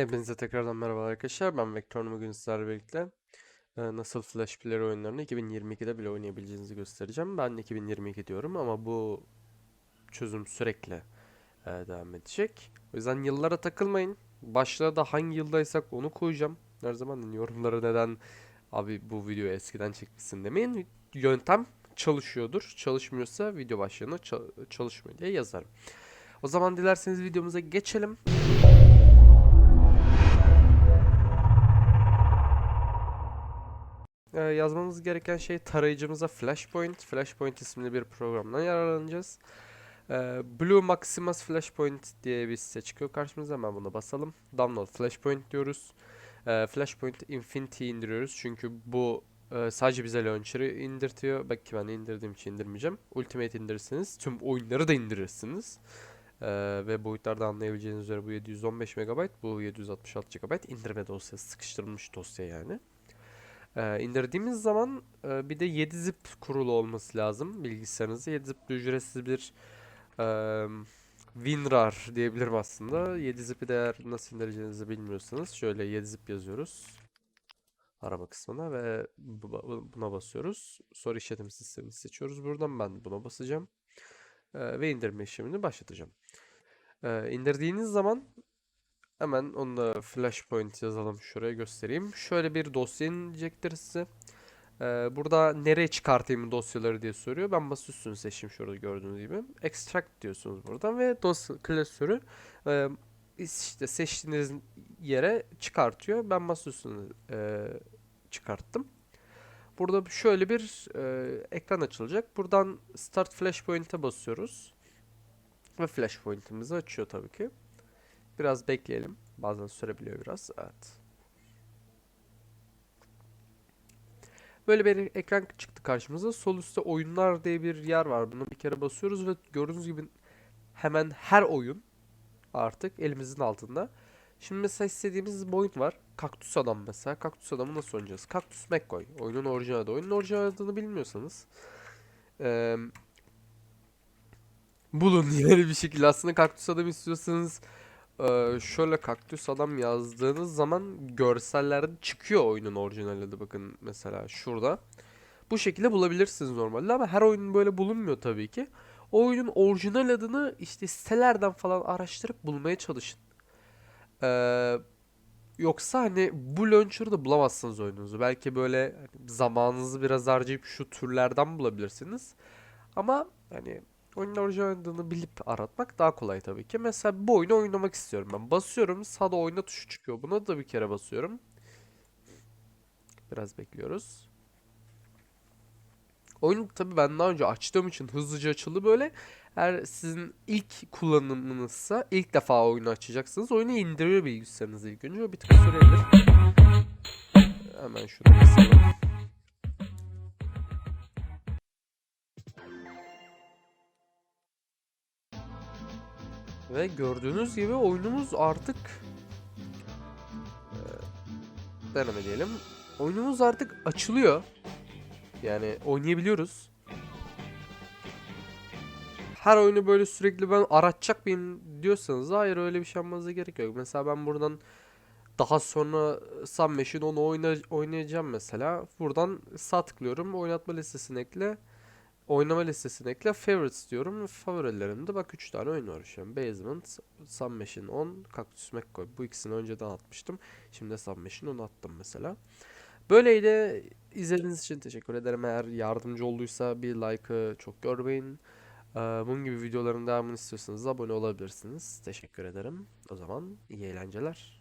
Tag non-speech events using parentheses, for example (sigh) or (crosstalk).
Hepinize tekrardan merhaba arkadaşlar. Ben Vektör bugün sizlerle birlikte e, nasıl Flash Player oyunlarını 2022'de bile oynayabileceğinizi göstereceğim. Ben 2022 diyorum ama bu çözüm sürekli e, devam edecek. O yüzden yıllara takılmayın. Başlığa da hangi yıldaysak onu koyacağım. Her zaman yorumlara neden abi bu videoyu eskiden çekmişsin demeyin. Yöntem çalışıyordur. Çalışmıyorsa video başlığına ça- çalışmıyor diye yazarım. O zaman dilerseniz videomuza geçelim. Ee, yazmamız gereken şey tarayıcımıza Flashpoint. Flashpoint isimli bir programdan yararlanacağız. Ee, Blue Maximus Flashpoint diye bir site çıkıyor karşımıza. Hemen buna basalım. Download Flashpoint diyoruz. Ee, Flashpoint Infinity indiriyoruz. Çünkü bu e, sadece bize launcher'ı indirtiyor. Belki ben indirdiğim için indirmeyeceğim. Ultimate indirirsiniz. Tüm oyunları da indirirsiniz. Ve boyutlarda anlayabileceğiniz üzere bu 715 MB, bu 766 GB indirme dosyası sıkıştırılmış dosya yani. Ee, indirdiğimiz zaman e, bir de 7-zip kurulu olması lazım bilgisayarınızda. 7-zip de ücretsiz bir e, WinRAR diyebilirim aslında. 7-zip'i de eğer nasıl indireceğinizi bilmiyorsanız şöyle 7-zip yazıyoruz arama kısmına ve bu- bu- buna basıyoruz. Soru işletim sistemini seçiyoruz. Buradan ben buna basacağım. Ee, ve indirme işlemini başlatacağım. Ee, indirdiğiniz zaman Hemen onu da flashpoint yazalım şuraya göstereyim. Şöyle bir dosya inecektir size. Ee, burada nereye çıkartayım dosyaları diye soruyor. Ben bas üstünü seçeyim şurada gördüğünüz gibi. Extract diyorsunuz buradan ve dosya klasörü e, işte seçtiğiniz yere çıkartıyor. Ben masa üstünü e, çıkarttım. Burada şöyle bir e, ekran açılacak. Buradan Start Flashpoint'e basıyoruz. Ve Flashpoint'imizi açıyor tabii ki. Biraz bekleyelim. Bazen sürebiliyor biraz. Evet. Böyle bir ekran çıktı karşımıza. Sol üstte oyunlar diye bir yer var. Buna bir kere basıyoruz ve gördüğünüz gibi hemen her oyun artık elimizin altında. Şimdi mesela istediğimiz bir oyun var. Kaktüs Adam mesela. Kaktüs Adam'ı nasıl oynayacağız? Kaktüs McCoy. Oyunun orijinal adı. Oyunun orijinal adını bilmiyorsanız eee, bulun (laughs) yani bir şekilde. Aslında Kaktüs Adam istiyorsanız şöyle kaktüs adam yazdığınız zaman görsellerde çıkıyor oyunun orijinal adı bakın mesela şurada. Bu şekilde bulabilirsiniz normalde ama her oyun böyle bulunmuyor tabii ki. O oyunun orijinal adını işte sitelerden falan araştırıp bulmaya çalışın. Ee, yoksa hani bu launcher'ı da bulamazsınız oyununuzu. Belki böyle hani zamanınızı biraz harcayıp şu türlerden bulabilirsiniz. Ama hani Oyunun orijinal adını bilip aratmak daha kolay tabii ki. Mesela bu oyunu oynamak istiyorum ben. Basıyorum sağda oyna tuşu çıkıyor. Buna da bir kere basıyorum. Biraz bekliyoruz. Oyun tabii ben daha önce açtığım için hızlıca açıldı böyle. Eğer sizin ilk kullanımınızsa ilk defa oyunu açacaksınız. Oyunu indiriyor bilgisayarınız ilk önce. O bir tık sürebilir. Hemen şunu basalım. Ve gördüğünüz gibi oyunumuz artık eee, deneme diyelim. Oyunumuz artık açılıyor. Yani oynayabiliyoruz. Her oyunu böyle sürekli ben aratacak mıyım diyorsanız hayır öyle bir şey yapmanıza gerek yok. Mesela ben buradan daha sonra Submachine onu oyna oynayacağım mesela. Buradan sağ tıklıyorum. Oynatma listesine ekle. Oynama listesine ekle. Favorites diyorum. Favorilerimde bak 3 tane oyun var şu an. Basement, Submachine 10, Cactus McCoy. Bu ikisini önceden atmıştım. Şimdi de Submachine 10 attım mesela. Böyleydi. İzlediğiniz için teşekkür ederim. Eğer yardımcı olduysa bir like'ı çok görmeyin. Ee, Bunun gibi videoların devamını istiyorsanız abone olabilirsiniz. Teşekkür ederim. O zaman iyi eğlenceler.